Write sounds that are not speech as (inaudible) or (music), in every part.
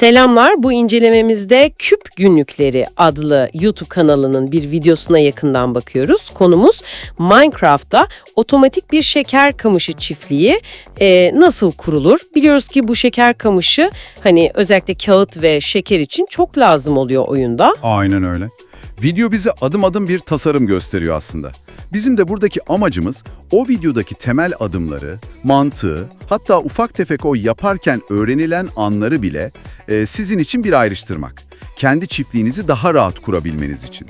Selamlar. Bu incelememizde Küp Günlükleri adlı YouTube kanalının bir videosuna yakından bakıyoruz. Konumuz Minecraft'ta otomatik bir şeker kamışı çiftliği e, nasıl kurulur? Biliyoruz ki bu şeker kamışı hani özellikle kağıt ve şeker için çok lazım oluyor oyunda. Aynen öyle. Video bize adım adım bir tasarım gösteriyor aslında. Bizim de buradaki amacımız o videodaki temel adımları, mantığı, hatta ufak tefek o yaparken öğrenilen anları bile e, sizin için bir ayrıştırmak. Kendi çiftliğinizi daha rahat kurabilmeniz için.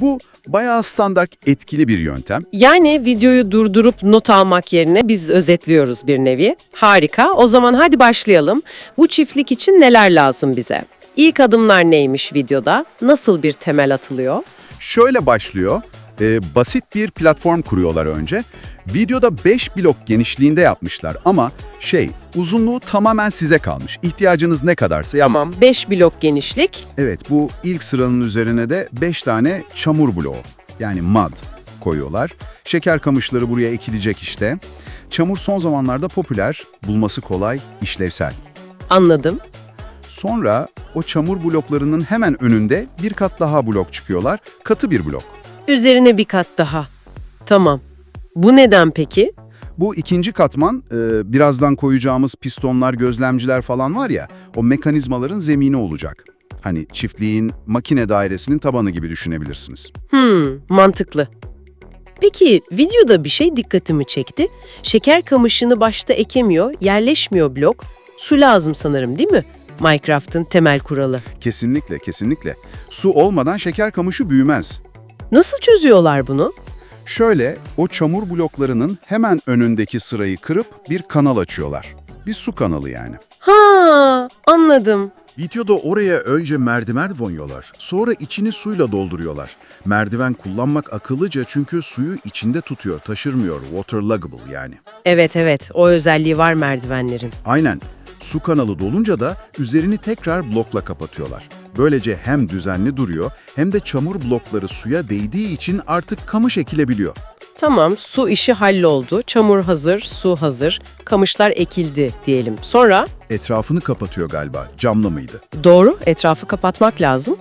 Bu bayağı standart etkili bir yöntem. Yani videoyu durdurup not almak yerine biz özetliyoruz bir nevi. Harika. O zaman hadi başlayalım. Bu çiftlik için neler lazım bize? İlk adımlar neymiş videoda? Nasıl bir temel atılıyor? Şöyle başlıyor. e, basit bir platform kuruyorlar önce. Videoda 5 blok genişliğinde yapmışlar ama şey uzunluğu tamamen size kalmış. İhtiyacınız ne kadarsa yapın. Tamam. 5 blok genişlik. Evet bu ilk sıranın üzerine de 5 tane çamur bloğu yani mud koyuyorlar. Şeker kamışları buraya ekilecek işte. Çamur son zamanlarda popüler, bulması kolay, işlevsel. Anladım. Sonra o çamur bloklarının hemen önünde bir kat daha blok çıkıyorlar. Katı bir blok. Üzerine bir kat daha. Tamam. Bu neden peki? Bu ikinci katman e, birazdan koyacağımız pistonlar, gözlemciler falan var ya o mekanizmaların zemini olacak. Hani çiftliğin makine dairesinin tabanı gibi düşünebilirsiniz. Hmm, mantıklı. Peki videoda bir şey dikkatimi çekti. Şeker kamışını başta ekemiyor, yerleşmiyor blok. Su lazım sanırım değil mi? Minecraft'ın temel kuralı. Kesinlikle, kesinlikle. Su olmadan şeker kamışı büyümez. Nasıl çözüyorlar bunu? Şöyle, o çamur bloklarının hemen önündeki sırayı kırıp bir kanal açıyorlar. Bir su kanalı yani. Ha, anladım. Videoda oraya önce merdiven koyuyorlar. Sonra içini suyla dolduruyorlar. Merdiven kullanmak akıllıca çünkü suyu içinde tutuyor, taşırmıyor. Waterloggable yani. Evet evet, o özelliği var merdivenlerin. Aynen. Su kanalı dolunca da üzerini tekrar blokla kapatıyorlar. Böylece hem düzenli duruyor hem de çamur blokları suya değdiği için artık kamış ekilebiliyor. Tamam, su işi halloldu. Çamur hazır, su hazır. Kamışlar ekildi diyelim. Sonra Etrafını kapatıyor galiba. Camlı mıydı? Doğru, etrafı kapatmak lazım.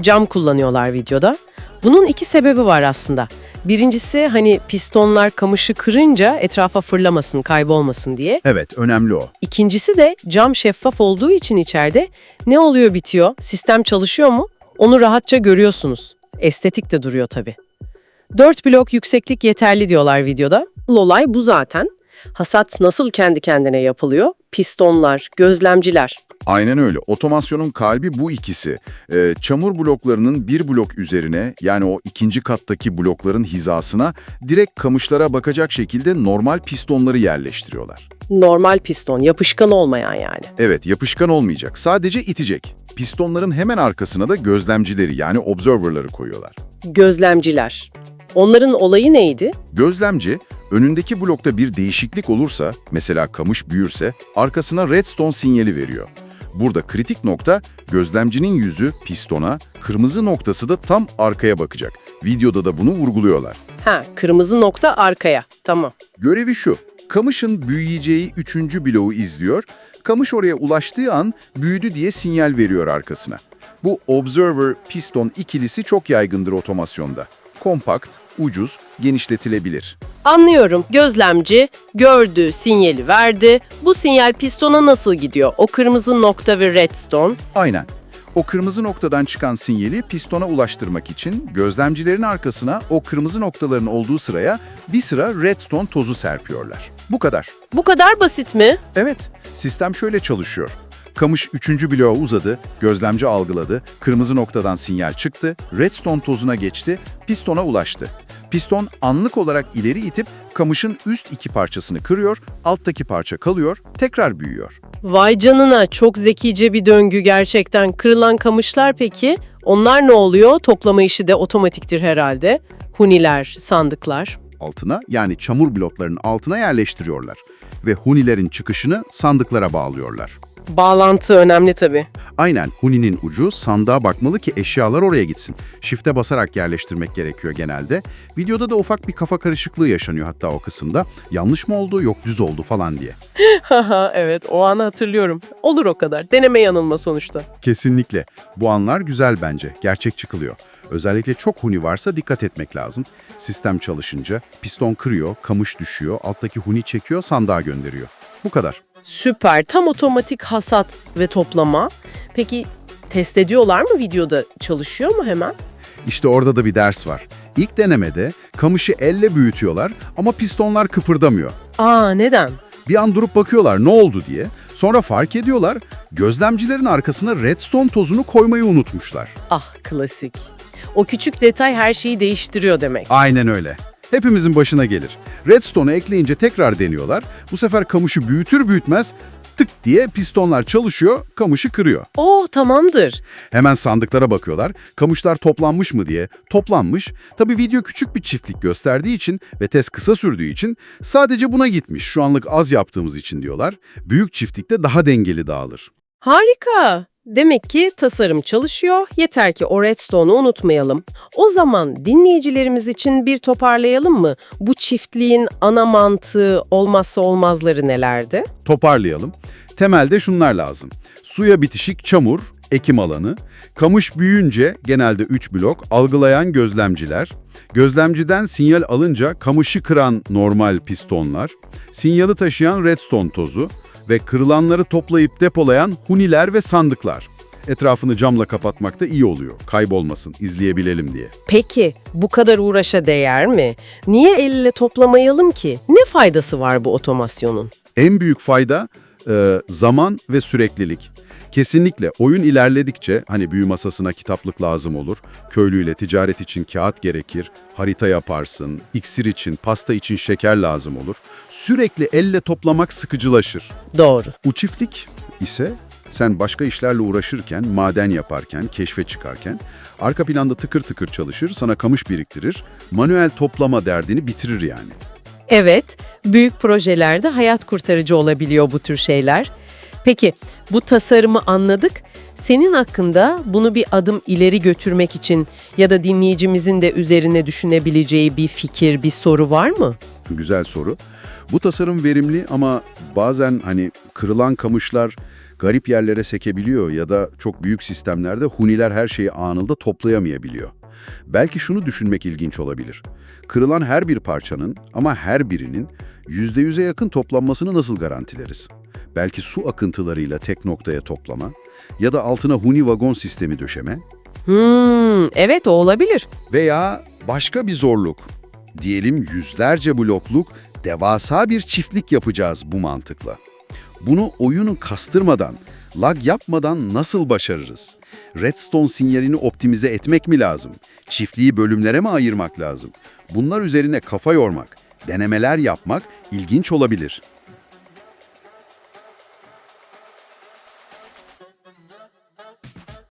Cam kullanıyorlar videoda. Bunun iki sebebi var aslında. Birincisi hani pistonlar kamışı kırınca etrafa fırlamasın, kaybolmasın diye. Evet, önemli o. İkincisi de cam şeffaf olduğu için içeride ne oluyor bitiyor, sistem çalışıyor mu onu rahatça görüyorsunuz. Estetik de duruyor tabii. 4 blok yükseklik yeterli diyorlar videoda. Olay bu zaten. Hasat nasıl kendi kendine yapılıyor? Pistonlar, gözlemciler. Aynen öyle. Otomasyonun kalbi bu ikisi. Ee, çamur bloklarının bir blok üzerine yani o ikinci kattaki blokların hizasına direkt kamışlara bakacak şekilde normal pistonları yerleştiriyorlar. Normal piston, yapışkan olmayan yani. Evet, yapışkan olmayacak. Sadece itecek. Pistonların hemen arkasına da gözlemcileri yani observer'ları koyuyorlar. Gözlemciler. Onların olayı neydi? Gözlemci, önündeki blokta bir değişiklik olursa, mesela kamış büyürse, arkasına redstone sinyali veriyor. Burada kritik nokta, gözlemcinin yüzü pistona, kırmızı noktası da tam arkaya bakacak. Videoda da bunu vurguluyorlar. Ha, kırmızı nokta arkaya. Tamam. Görevi şu, kamışın büyüyeceği üçüncü bloğu izliyor, kamış oraya ulaştığı an büyüdü diye sinyal veriyor arkasına. Bu observer piston ikilisi çok yaygındır otomasyonda. Kompakt, ucuz, genişletilebilir. Anlıyorum. Gözlemci gördü, sinyali verdi. Bu sinyal pistona nasıl gidiyor? O kırmızı nokta ve redstone. Aynen. O kırmızı noktadan çıkan sinyali pistona ulaştırmak için gözlemcilerin arkasına o kırmızı noktaların olduğu sıraya bir sıra redstone tozu serpiyorlar. Bu kadar. Bu kadar basit mi? Evet, sistem şöyle çalışıyor. Kamış üçüncü bloğa uzadı, gözlemci algıladı, kırmızı noktadan sinyal çıktı, redstone tozuna geçti, pistona ulaştı. Piston anlık olarak ileri itip kamışın üst iki parçasını kırıyor, alttaki parça kalıyor, tekrar büyüyor. Vay canına çok zekice bir döngü gerçekten. Kırılan kamışlar peki? Onlar ne oluyor? Toplama işi de otomatiktir herhalde. Huniler, sandıklar. Altına yani çamur bloklarının altına yerleştiriyorlar. Ve hunilerin çıkışını sandıklara bağlıyorlar. Bağlantı önemli tabii. Aynen Huni'nin ucu sandığa bakmalı ki eşyalar oraya gitsin. Shift'e basarak yerleştirmek gerekiyor genelde. Videoda da ufak bir kafa karışıklığı yaşanıyor hatta o kısımda. Yanlış mı oldu yok düz oldu falan diye. (laughs) Haha evet o anı hatırlıyorum. Olur o kadar. Deneme yanılma sonuçta. Kesinlikle. Bu anlar güzel bence. Gerçek çıkılıyor. Özellikle çok huni varsa dikkat etmek lazım. Sistem çalışınca piston kırıyor, kamış düşüyor, alttaki huni çekiyor, sandığa gönderiyor. Bu kadar. Süper. Tam otomatik hasat ve toplama. Peki test ediyorlar mı videoda? Çalışıyor mu hemen? İşte orada da bir ders var. İlk denemede kamışı elle büyütüyorlar ama pistonlar kıpırdamıyor. Aa neden? Bir an durup bakıyorlar ne oldu diye. Sonra fark ediyorlar gözlemcilerin arkasına redstone tozunu koymayı unutmuşlar. Ah klasik. O küçük detay her şeyi değiştiriyor demek. Aynen öyle. Hepimizin başına gelir. Redstone'u ekleyince tekrar deniyorlar. Bu sefer kamışı büyütür büyütmez tık diye pistonlar çalışıyor, kamışı kırıyor. Oo tamamdır. Hemen sandıklara bakıyorlar. Kamışlar toplanmış mı diye. Toplanmış. Tabii video küçük bir çiftlik gösterdiği için ve test kısa sürdüğü için sadece buna gitmiş. Şu anlık az yaptığımız için diyorlar. Büyük çiftlikte daha dengeli dağılır. Harika. Demek ki tasarım çalışıyor. Yeter ki o redstone'u unutmayalım. O zaman dinleyicilerimiz için bir toparlayalım mı? Bu çiftliğin ana mantığı, olmazsa olmazları nelerdi? Toparlayalım. Temelde şunlar lazım. Suya bitişik çamur, ekim alanı, kamış büyüyünce genelde 3 blok, algılayan gözlemciler, gözlemciden sinyal alınca kamışı kıran normal pistonlar, sinyali taşıyan redstone tozu ve kırılanları toplayıp depolayan huniler ve sandıklar. Etrafını camla kapatmak da iyi oluyor, kaybolmasın, izleyebilelim diye. Peki bu kadar uğraşa değer mi? Niye el ile toplamayalım ki? Ne faydası var bu otomasyonun? En büyük fayda e, zaman ve süreklilik. Kesinlikle oyun ilerledikçe hani büyü masasına kitaplık lazım olur, köylüyle ticaret için kağıt gerekir, harita yaparsın, iksir için, pasta için şeker lazım olur. Sürekli elle toplamak sıkıcılaşır. Doğru. Bu çiftlik ise sen başka işlerle uğraşırken, maden yaparken, keşfe çıkarken, arka planda tıkır tıkır çalışır, sana kamış biriktirir, manuel toplama derdini bitirir yani. Evet, büyük projelerde hayat kurtarıcı olabiliyor bu tür şeyler. Peki, bu tasarımı anladık. Senin hakkında bunu bir adım ileri götürmek için ya da dinleyicimizin de üzerine düşünebileceği bir fikir, bir soru var mı? Güzel soru. Bu tasarım verimli ama bazen hani kırılan kamışlar garip yerlere sekebiliyor ya da çok büyük sistemlerde huniler her şeyi anında toplayamayabiliyor. Belki şunu düşünmek ilginç olabilir. Kırılan her bir parçanın ama her birinin %100'e yakın toplanmasını nasıl garantileriz? Belki su akıntılarıyla tek noktaya toplama ya da altına huni vagon sistemi döşeme Hmm, evet o olabilir. veya başka bir zorluk. Diyelim yüzlerce blokluk devasa bir çiftlik yapacağız bu mantıkla. Bunu oyunu kastırmadan, lag yapmadan nasıl başarırız? Redstone sinyalini optimize etmek mi lazım? Çiftliği bölümlere mi ayırmak lazım? Bunlar üzerine kafa yormak, denemeler yapmak ilginç olabilir.